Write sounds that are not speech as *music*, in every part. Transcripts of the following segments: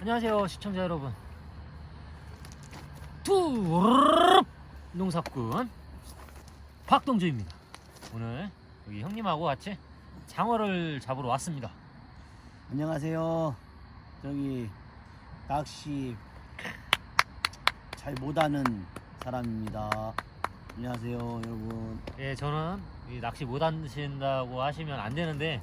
안녕하세요 시청자 여러분 투 농사꾼 박동주입니다 오늘 여기 형님하고 같이 장어를 잡으러 왔습니다 안녕하세요. 저기 낚시 잘 못하는 사람입니다. 안녕하세요, 여러분. 예 저는 이 낚시 못 하신다고 하시면 안 되는데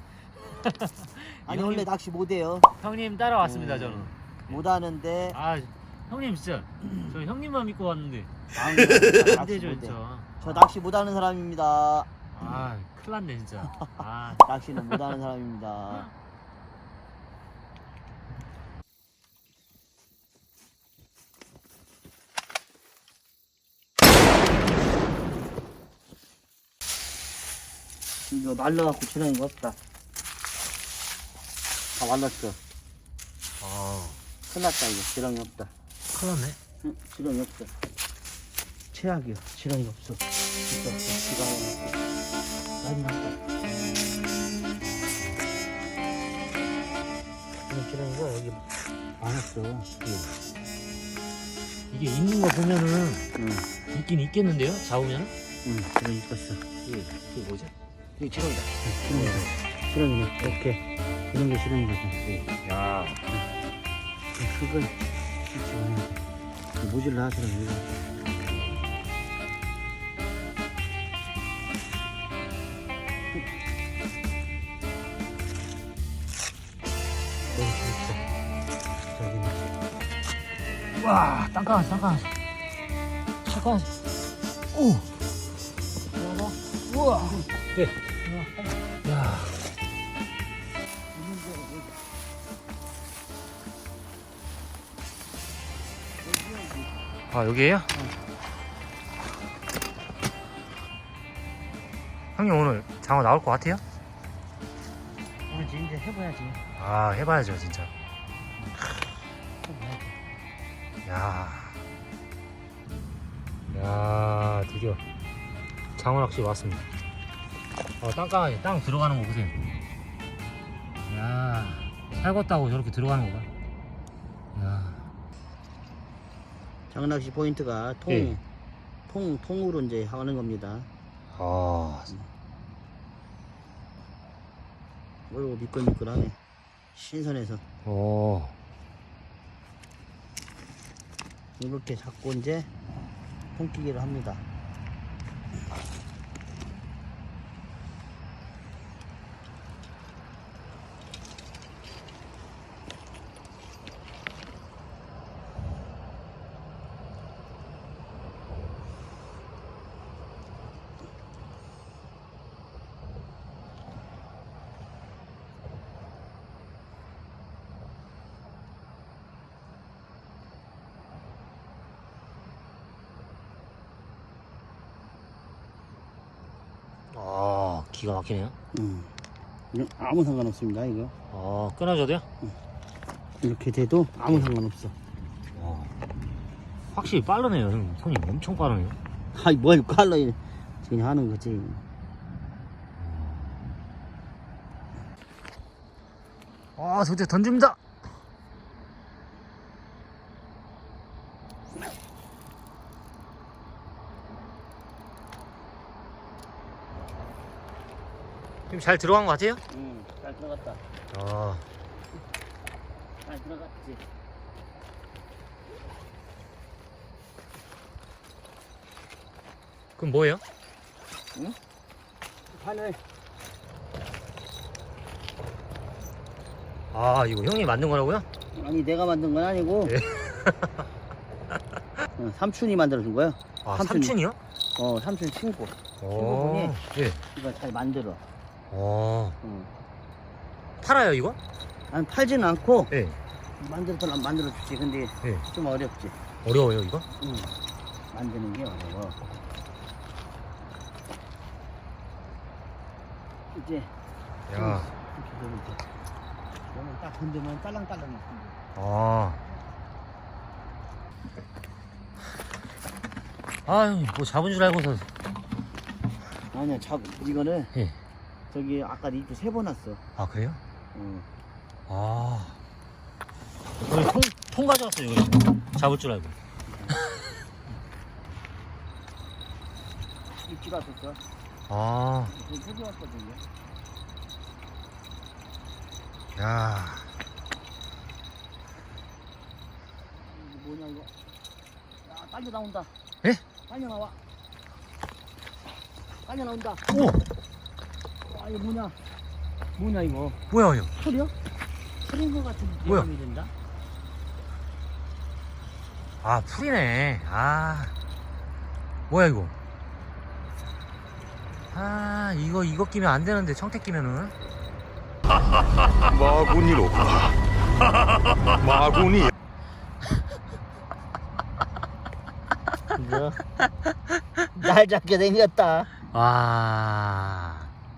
*laughs* 아니 형님, 원래 낚시 못해요. 형님 따라왔습니다 음. 저는 못 하는데 아 형님 진짜 저 형님만 믿고 왔는데 안안 낚시 되죠 못해. 진짜 저 낚시 못 하는 사람입니다. 아 큰일 났네 진짜 아 *laughs* 낚시는 못 하는 사람입니다. 이거 말라갖고 지나는 거 없다. 다 말랐어. 아, 끝났다 이거. 지렁이 없다. 큰일 났네 응, 지렁이 없어. 최악이야. 지렁이 없어. 진짜 없어. 지렁이 없어. 난리 났다. 지렁이가 여기 많았어. 이게 있는 거 보면은 응, 있긴 있겠는데요 잡으면 응, 지렁이 있었어. 이게, 이게 뭐지? 이게 지렁이다. 지렁이다. 지렁이네. 이렇게. 이런 게 지렁이거든. 야 흙을 집어넣어. 모질라 하시는 이거. 와, 땅강아지, 땅강아지. 잠깐. 오. 우와. 네. 아, 여기에요? 형님 오늘 장어 나올 것 같아요? 오늘 이제 해봐야지. 아, 해봐야죠, 진짜. 야. 야, 드디어 장어 낚시 왔습니다. 어, 땅강아지, 땅 들어가는 거 보세요. 야, 살겄다고 저렇게 들어가는 거 봐. 야, 장낚시 포인트가 통, 예. 통, 통으로 이제 하는 겁니다. 아, 어이구, 미끌미끌하네. 신선해서. 오, 이렇게 잡고 이제 통끼기를 합니다. 아, 기가 막히네요. 음. 이거 아무 상관없습니다, 이거. 아, 끊어져도요? 이렇게 돼도 아무 상관없어. 와, 확실히 빠르네요, 형. 손이 엄청 빠르네요. 아이, 뭘 깔러, 그냥 하는 거지. 아, 드디어 던집니다. 지금 잘 들어간 것 같아요? 응, 잘 들어갔다. 아, 잘 들어갔지. 그럼 뭐예요? 바늘. 아, 이거 형이 만든 거라고요? 아니, 내가 만든 건 아니고. 예. *laughs* 어, 삼촌이 만들어준 거야. 아, 삼촌이. 삼촌이요? 어, 삼촌 친구. 오, 보니? 예. 이거 잘 만들어. 어, 어. 팔아요, 이거? 아니, 팔지는 않고, 예. 만들어서 만들어 주지. 근데 예. 좀 어렵지. 어려워요, 이거? 응. 만드는 게 어려워. 이제, 야, 이렇게 되면 돼. 그러면 딱 건드면 딸랑딸랑 건드. 아. 아유, 뭐 잡은 줄 알고서. 아니야, 잡, 이거는 예. 저기 아까 입구 세번 왔어. 아, 그래요? 어. 아. 여기 통, 통 가져왔어요 여기 잡을 줄 알고 입지가 없었어. 아 이거 가져왔거든요. 야. 이거 뭐냐 이거? 야 딸려 나온다. 예? 딸려 나와. 딸려 나온다. 오! 아 이거 뭐냐? 뭐냐 이거? 뭐야 이거 소리요? 소리인 것 같은 뭐야? 예감이 든다. 아 풀이네 아 뭐야 이거 아 이거 이거 끼면 안 되는데 청택 끼면은 마군이로구나. 마군이 이거 날 잡게 생겼다. 와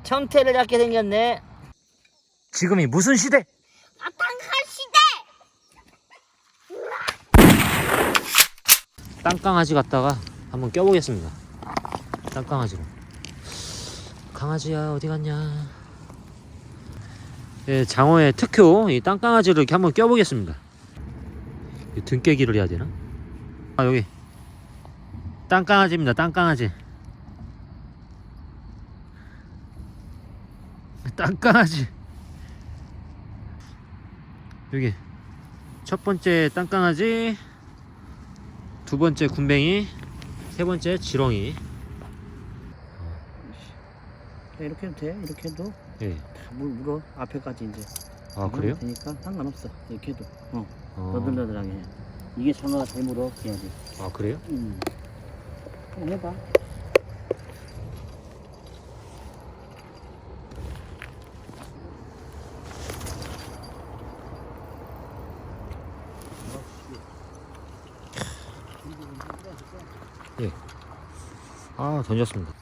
청태를 잡게 생겼네. 지금이 무슨 시대? 땅강아지 갖다가 한번 껴보겠습니다. 땅강아지로. 강아지야 어디 갔냐? 예, 장어의 특효 이 땅강아지를 이렇게 한번 껴보겠습니다. 이 등깨기를 해야 되나? 아 여기. 땅강아지입니다 땅강아지 땅강아지 여기 첫 번째 땅강아지 두 번째 군뱅이 세 번째 지렁이 이렇게 해도 돼. 이렇게 해도 예. 물 물어 앞에까지 이제. 아 그래요? 되니까 상관없어. 이렇게 해도. 어. 어. 너들너들하게 해. 이게 장어가 잘 물어. 해야지. 아 그래요? 음. 해봐. 아 던졌습니다.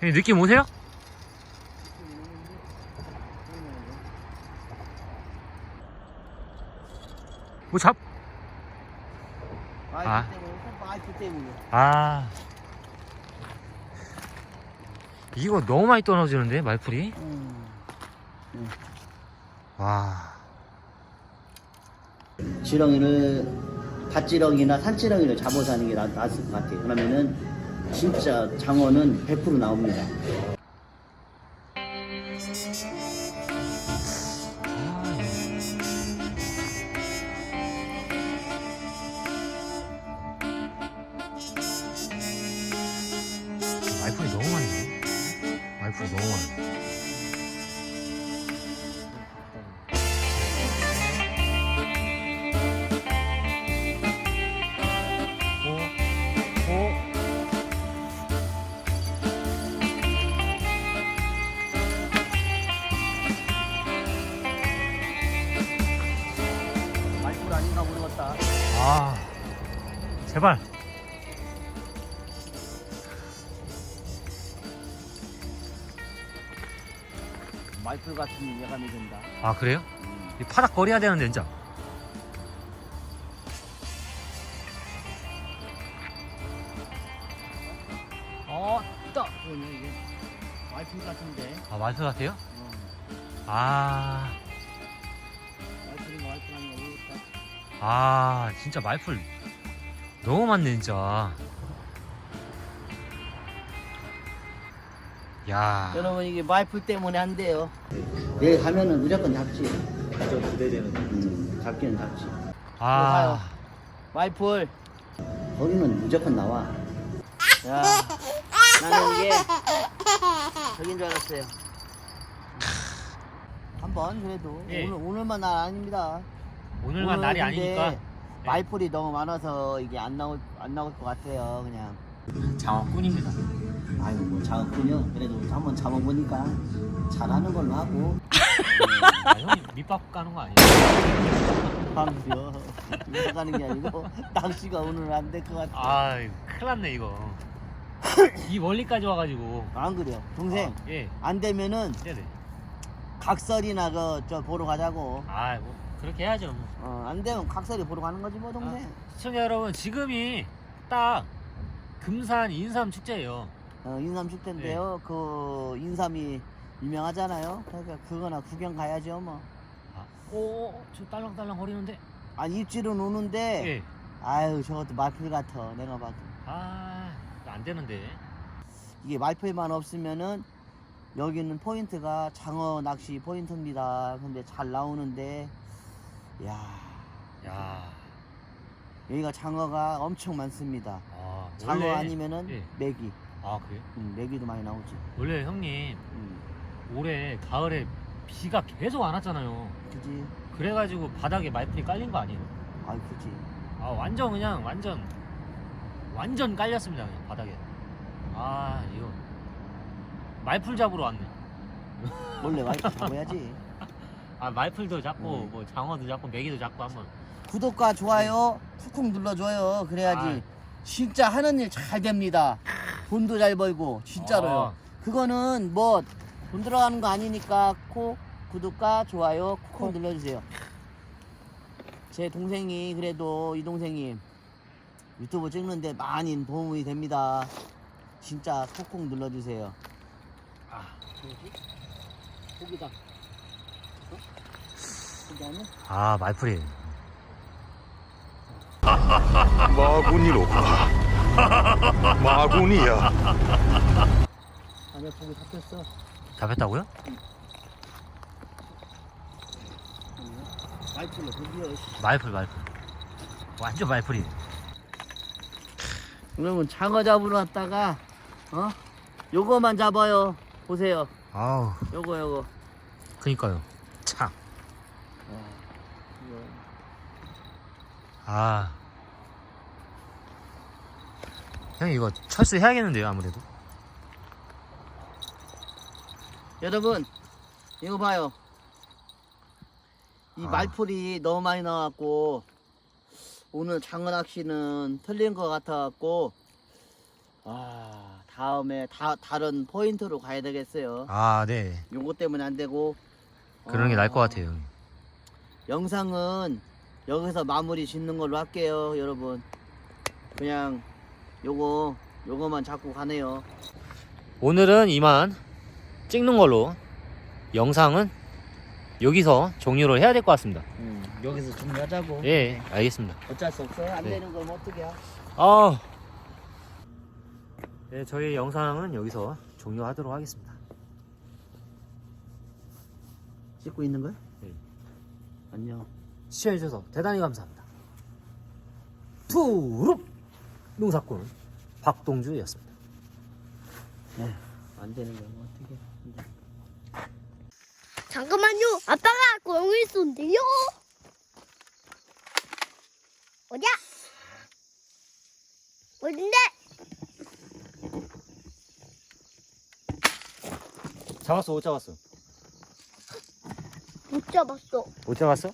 형님 느낌 오세요? 뭐 잡? 아. 아 이거 너무 많이 떨어지는데 말풀이 음. 와 지렁이를 밭지렁이나 산지렁이를 잡아서 하는 게 나, 낫을 것 같아요. 그러면은 진짜 장어는 100% 나옵니다. 말풀이 너무 많네 너무. 말풀 아닌가 모르겠다. 아 제발 말풀 같은 예감이 든다. 아 그래요? 이 파닥 거려야 되는데 진짜 어, 떠. 뭐냐 이게? 말풀 같은데. 아 말풀 같아요? 어. 아, 말풀인가 말풀 아닌가 모르겠다. 아 진짜 말풀 너무 많네 진짜 야 여러분 이게 말풀 때문에 한대요. 내일 가면은 무조건 잡지. 좀 기대되는. 음, 잡기는 잡지. 아, 말풀. 거기는 무조건 나와. 야, 나는 이게 저긴 줄 알았어요. 한번 그래도 예. 오늘 오늘만 날 아닙니다. 오늘만 날이 오늘 근데 아니니까 말풀이 너무 많아서 이게 안 나올 안 나올 것 같아요. 그냥. 장어꾼입니다 아이고 뭐 작업군요. 그래도 한번 잡아보니까 잘하는 걸로 하고. 아, 형이 밑밥 까는 거? 방수요. 이거 가는 게 아니고 낚시가 오늘 안 될 것 같아. 아 큰일 났네 이거 이 멀리까지 와가지고 안 그래요, 동생. 아, 예 안 되면은 네네 각설이나 그 저 보러 가자고. 아뭐 그렇게 해야죠. 뭐. 어, 안 되면 각설이 보러 가는 거지 뭐 동생. 시청자 여러분, 지금이 딱 금산 인삼 축제예요. 어, 인삼 축제인데요. 그 인삼이 유명하잖아요. 그러니까 그거나 구경 가야죠 뭐. 아, 오, 오, 저 딸랑딸랑 거리는데. 아 입질은 오는데 예. 아유 저것도 말풀 같아 내가 봐도. 아, 안 되는데. 이게 말풀만 없으면은 여기는 포인트가 장어 낚시 포인트입니다. 근데 잘 나오는데 야 야, 여기가 장어가 엄청 많습니다. 아, 장어 원래- 아니면은 예. 메기. 아, 그래요? 음, 메기도 많이 나오지. 원래 형님 음, 올해 가을에 비가 계속 안 왔잖아요. 그지? 그래가지고 바닥에 말풀이 깔린 거 아니에요? 아이 그지. 아 완전 그냥 완전 완전 깔렸습니다 그냥 바닥에. 아 이거 말풀 잡으러 왔네. *laughs* 원래 와이프 잡아야지. 아 말풀도 잡고 음. 뭐 장어도 잡고 메기도 잡고 한번. 구독과 좋아요 쿡쿡 눌러줘요. 그래야지 아. 진짜 하는 일 잘 됩니다. 돈도 잘 벌고 진짜로요. 아, 그거는 뭐 돈 들어가는 거 아니니까 콕 구독과 좋아요 콕 눌러주세요. 제 동생이 그래도 이 동생이 유튜브 찍는데 많이 도움이 됩니다. 진짜 콕콕 눌러주세요. 아, 뭐지? 고기다. 어? 고기 아니야? 아 말풀이. 마구니로구나. 마구니야. 아니야 고기 잡혔어. 잡혔다고요? 말풀로 고기요. 말풀 말풀. 완전 말풀이. 그러면 장어 잡으러 왔다가 어? 요거만 잡아요. 보세요. 아우 요거 요거. 그니까요. 참. 이거. 아. 형 이거 철수해야겠는데요 아무래도. 여러분 이거 봐요. 이 아. 말풀이 너무 많이 나왔고 오늘 장어 낚시는 틀린 것 같아갖고 아 다음에 다 다른 포인트로 가야 되겠어요. 아 네. 요거 때문에 안 되고 그런 게 나을 것 어, 같아요. 형님. 영상은 여기서 마무리 짓는 걸로 할게요, 여러분. 그냥 요거 요거만 잡고 가네요. 오늘은 이만 찍는 걸로 영상은 여기서 종료를 해야 될 것 같습니다. 음, 여기서 준비하자고. 예, 알겠습니다. 어쩔 수 없어요. 안 네. 되는 걸 어떻게 해? 아, 네, 저희 영상은 여기서 종료하도록 하겠습니다. 찍고 있는 거야? 네. 안녕. 시청해주셔서 대단히 감사합니다. 투룹 농사꾼 박동주였습니다. 네. 안 되는 걸 어떻게 해? 잠깐만요. 아빠가 공을 쏜대요. 어디야? 어딘데? 잡았어, 못 잡았어? 못 잡았어. 못 잡았어?